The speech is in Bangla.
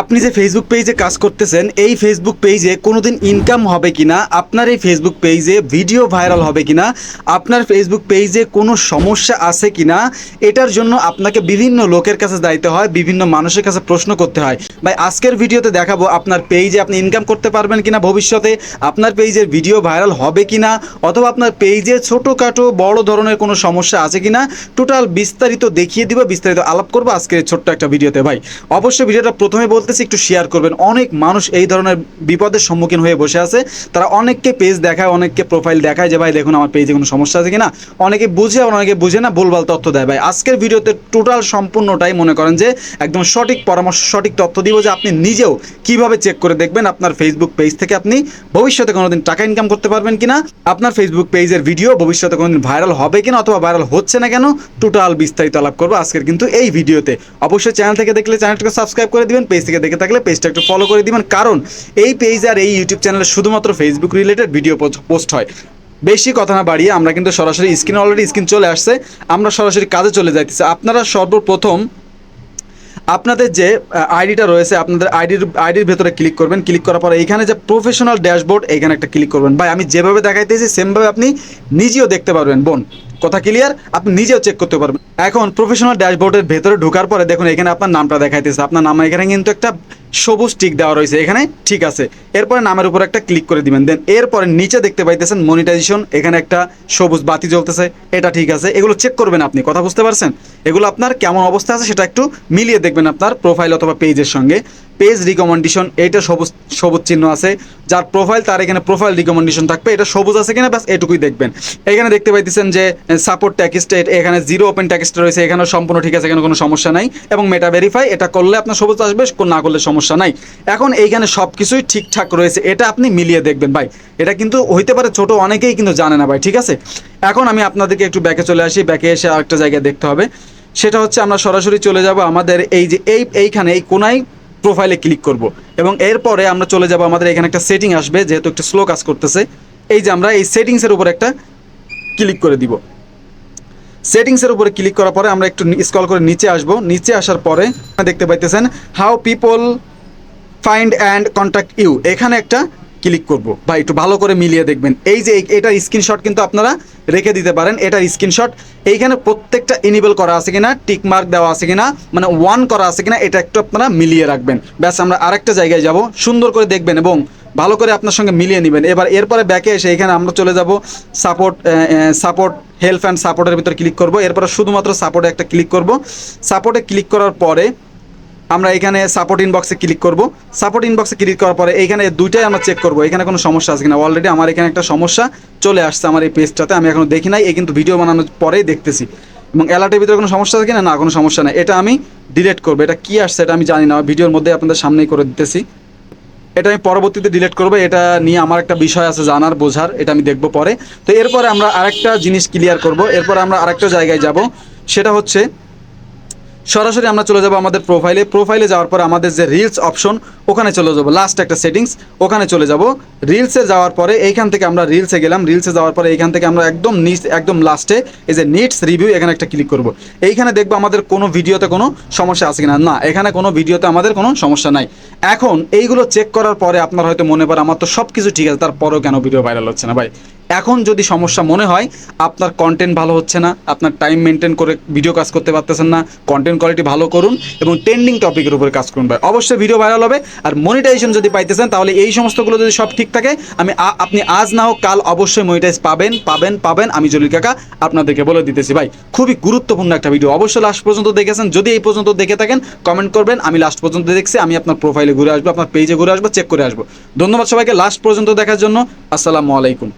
আপনি যে ফেসবুক পেজে কাজ করতেছেন, এই ফেসবুক পেজে কোনোদিন ইনকাম হবে কিনা, আপনার এই ফেসবুক পেজে ভিডিও ভাইরাল হবে কিনা, আপনার ফেসবুক পেজে কোনো সমস্যা আছে কিনা, এটার জন্য আপনাকে বিভিন্ন লোকের কাছে যাইতে হয়, বিভিন্ন মানুষের কাছে প্রশ্ন করতে হয়। ভাই, আজকের ভিডিওতে দেখাবো আপনার পেজে আপনি ইনকাম করতে পারবেন কিনা ভবিষ্যতে, আপনার পেজের ভিডিও ভাইরাল হবে কিনা, অথবা আপনার পেজে ছোটোখাটো বড় ধরনের কোনো সমস্যা আছে কিনা টোটাল বিস্তারিত দেখিয়ে দিব, বিস্তারিত আলাপ করব আজকের ছোট্ট একটা ভিডিওতে। ভাই, অবশ্যই ভিডিওটা প্রথমে বলতেছি, একটু শেয়ার করবেন। অনেক মানুষ এই ধরনের বিপদের সম্মুখীন হয়ে বসে আছে। তারা অনেককে পেজ দেখায়, অনেককে প্রোফাইল দেখায় যে, ভাই, দেখুন, আমার পেজে কোনো সমস্যা আছে কিনা? অনেকে বুঝে, আবার অনেকে বুঝে না, ভুলভাল তথ্য দেয়। ভাই, আজকের ভিডিওতে টোটাল সম্পূর্ণটাই মনে করেন যে, একদম সঠিক পরামর্শ, সঠিক তথ্য দিব যে, আপনি নিজেও কীভাবে চেক করে দেখবেন আপনার ফেসবুক পেজ থেকে আপনি ভবিষ্যতে কোনোদিন টাকা ইনকাম করতে পারবেন কিনা, আপনার ফেসবুক পেজের ভিডিও ভবিষ্যতে কোনোদিন ভাইরাল হবে কিনা অথবা ভাইরাল হচ্ছে না কেন টোটাল বিস্তারিত আলাপ করব আজকের কিন্তু এই ভিডিওতে। অবশ্যই চ্যানেল থেকে দেখলে চ্যানেলটাকে সাবস্ক্রাইব করে দিবেন পেজ থেকে দেখে থাকলে পেজটা একটু ফলো করে দিবেন। কারণ এই পেজ আর এই ইউটিউব চ্যানেলে শুধুমাত্র ফেসবুক রিলেটেড ভিডিও পোস্ট হয়। বেশি কথা না বাড়িয়ে আমরা কিন্তু সরাসরি স্ক্রিন অলরেডি স্ক্রিন চলে আসছে। আমরা সরাসরি কাজে চলে যাইতেছি। আপনারা সর্বপ্রথম আপনাদের যে আইডিটা রয়েছে, আপনাদের আইডির আইডির ভেতরে ক্লিক করবেন। ক্লিক করার পরে এখানে যে প্রফেশনাল ড্যাশবোর্ড এখানে একটা ক্লিক করবেন। ভাই, আমি যেভাবে দেখাইতেছি সেমভাবে আপনি নিজেও দেখতে পারবেন। বোন কথা ক্লিয়ার আপনি নিজেও চেক করতে পারবেন। এখন প্রফেশনাল ড্যাশবোর্ডের ভেতরে ঢোকার পরে দেখুন, এখানে আপনার নামটা দেখাইতেছে। আপনার নাম এখানে কিন্তু একটা সবুজ টিক দেওয়া রয়েছে এখানে। ঠিক আছে। এরপরে নামের উপর একটা ক্লিক করে দিবেন। দেন এরপরে নিচে দেখতে পাইতেছেন মনিটাইজেশন এখানে একটা সবুজ বাতি জ্বলতেছে। এটা ঠিক আছে। এগুলো চেক করবেন আপনি। কথা বুঝতে পারছেন? এগুলো আপনার কেমন অবস্থা আছে সেটা একটু মিলিয়ে দেখবেন আপনার প্রোফাইল অথবা পেজের সঙ্গে। পেজ রিকমেন্ডেশন এইটা সবুজ সবুজ চিহ্ন আছে। যার প্রোফাইল তার এখানে প্রোফাইল রিকমেন্ডেশন থাকবে। এটা সবুজ আছে কিনা, ব্যাস এটুকুই দেখবেন। এখানে দেখতে পাইতেছেন যে সাপোর্ট ট্যাক্সটা এখানে জিরো ওপেন ট্যাক্সটা রয়েছে। এখানে সম্পূর্ণ ঠিক আছে এখানে কোনো সমস্যা নাই। এবং মেটা ভেরিফাই এটা করলে আপনার সবুজ আসবে, না করলে সমস্যা নাই। এখন এইখানে সব কিছুই ঠিকঠাক রয়েছে। এটা আপনি মিলিয়ে দেখবেন ভাই। এটা কিন্তু হইতে পারে ছোট, অনেকেই কিন্তু জানে না ভাই, ঠিক আছে? এখন আমি আপনাদেরকে একটু ব্যাকে চলে আসি। ব্যাকে এসে আরেকটা জায়গায় দেখতে হবে। সেটা হচ্ছে আমরা সরাসরি চলে যাব আমাদের এই যে এই, এইখানে এই কোনায় প্রোফাইলে ক্লিক করব। এবং এরপরে আমরা চলে যাব আমাদের এখানে একটা সেটিং আসবে, যেহেতু একটা স্লো কাজ করতেছে। এই যে আমরা এই সেটিংসের উপর একটা ক্লিক করে দিব। সেটিংসের উপরে ক্লিক করার পরে আমরা একটু স্কল করে নিচে আসব। নিচে আসার পরে দেখতে পাইতেছেন how people find and contact you এখানে একটা ক্লিক করব। বা একটু ভালো করে মিলিয়ে দেখবেন। এই যে এটার স্ক্রিনশট কিন্তু আপনারা রেখে দিতে পারেন। এটার স্ক্রিনশট এইখানে প্রত্যেকটা ইনেবল করা আছে কিনা টিক মার্ক দেওয়া আছে কিনা মানে ওয়ান করা আছে কিনা, এটা একটু আপনারা মিলিয়ে রাখবেন। ব্যাস, আমরা আরেকটা জায়গায় যাব, সুন্দর করে দেখবেন এবং ভালো করে আপনার সঙ্গে মিলিয়ে নেবেন। এবার এরপরে ব্যাকে এসে এখানে আমরা চলে যাব সাপোর্ট সাপোর্ট হেল্প অ্যান্ড সাপোর্টের ভিতর ক্লিক করব। এরপরে শুধুমাত্র সাপোর্টে একটা ক্লিক করব। সাপোর্টে ক্লিক করার পরে আমরা এখানে সাপোর্ট ইনবক্সে ক্লিক করব। সাপোর্ট ইনবক্সে ক্লিক করার পরে এইখানে দুইটাই আমরা চেক করব। এখানে কোনো সমস্যা আছে কিনা? অলরেডি আমার এখানে একটা সমস্যা চলে আসছে আমার এই পেজটাতে আমি এখনও দেখি নাই, এই কিন্তু ভিডিও বানানোর পরেই দেখতেছি। এবং অ্যালার্টের ভিতরে কোনো সমস্যা আছে কিনা? না, কোনো সমস্যা নাই। এটা আমি ডিলেট করব। এটা কী আসছে এটা আমি জানি না। ভিডিওর মধ্যে আপনাদের সামনেই করে দিতেছি। এটা আমি পরবর্তীতে ডিলেট করব। এটা নিয়ে আমার একটা বিষয় আছে জানার, বোঝার। এটা আমি দেখব পরে। তো এরপরে আমরা আরেকটা জিনিস ক্লিয়ার করব। এরপরে আমরা আরেকটা জায়গায় যাব। সেটা হচ্ছে সরাসরি আমরা চলে যাব আমাদের প্রোফাইলে প্রোফাইলে যাওয়ার পরে আমাদের যে রিলস অপশন ওখানে চলে যাব। লাস্ট একটা সেটিংস ওখানে চলে যাব। রিলসে যাওয়ার পরে এইখান থেকে আমরা রিলসে গেলাম। রিলসে যাওয়ার পরে এইখান থেকে আমরা একদম নিচ, একদম লাস্টে এই যে নিটস রিভিউ এখানে একটা ক্লিক করব। এইখানে দেখব আমাদের কোনো ভিডিওতে কোনো সমস্যা আছে কিনা। না, এখানে কোনো ভিডিওতে আমাদের কোনো সমস্যা নাই। এখন এইগুলো চেক করার পরে আপনার হয়তো মনে পড়ে, আমার তো সব কিছু ঠিক আছে, তারপরেও কেন ভিডিও ভাইরাল হচ্ছে না ভাই? এখন যদি সমস্যা মনে হয়, আপনার কন্টেন্ট ভালো হচ্ছে না, আপনার টাইম মেনটেন করে ভিডিও কাজ করতে পারতেছেন না কন্টেন্ট কোয়ালিটি ভালো করুন এবং ট্রেন্ডিং টপিকের উপরে কাজ করুন ভাই। অবশ্যই ভিডিও ভাইরাল হবে। আর মনিটাইজেশন যদি পাইতেছেন, তাহলে এই সমস্তগুলো যদি সব ঠিক থাকে, আমি আপনি আজ না হোক, কাল অবশ্যই মনিটাইজ পাবেন পাবেন পাবেন। আমি জলিল কাকা আপনাদেরকে বলে দিতেছি ভাই, খুবই গুরুত্বপূর্ণ একটা ভিডিও অবশ্যই লাস্ট পর্যন্ত দেখেছেন। যদি এই পর্যন্ত দেখে থাকেন কমেন্ট করবেন। আমি লাস্ট পর্যন্ত দেখছি, আমি আপনার প্রোফাইলে ঘুরে আসব, আপনার পেজে ঘুরে আসব চেক করে আসব। ধন্যবাদ সবাইকে। লাস্ট পর্যন্ত দেখার জন্য আসসালামু আলাইকুম।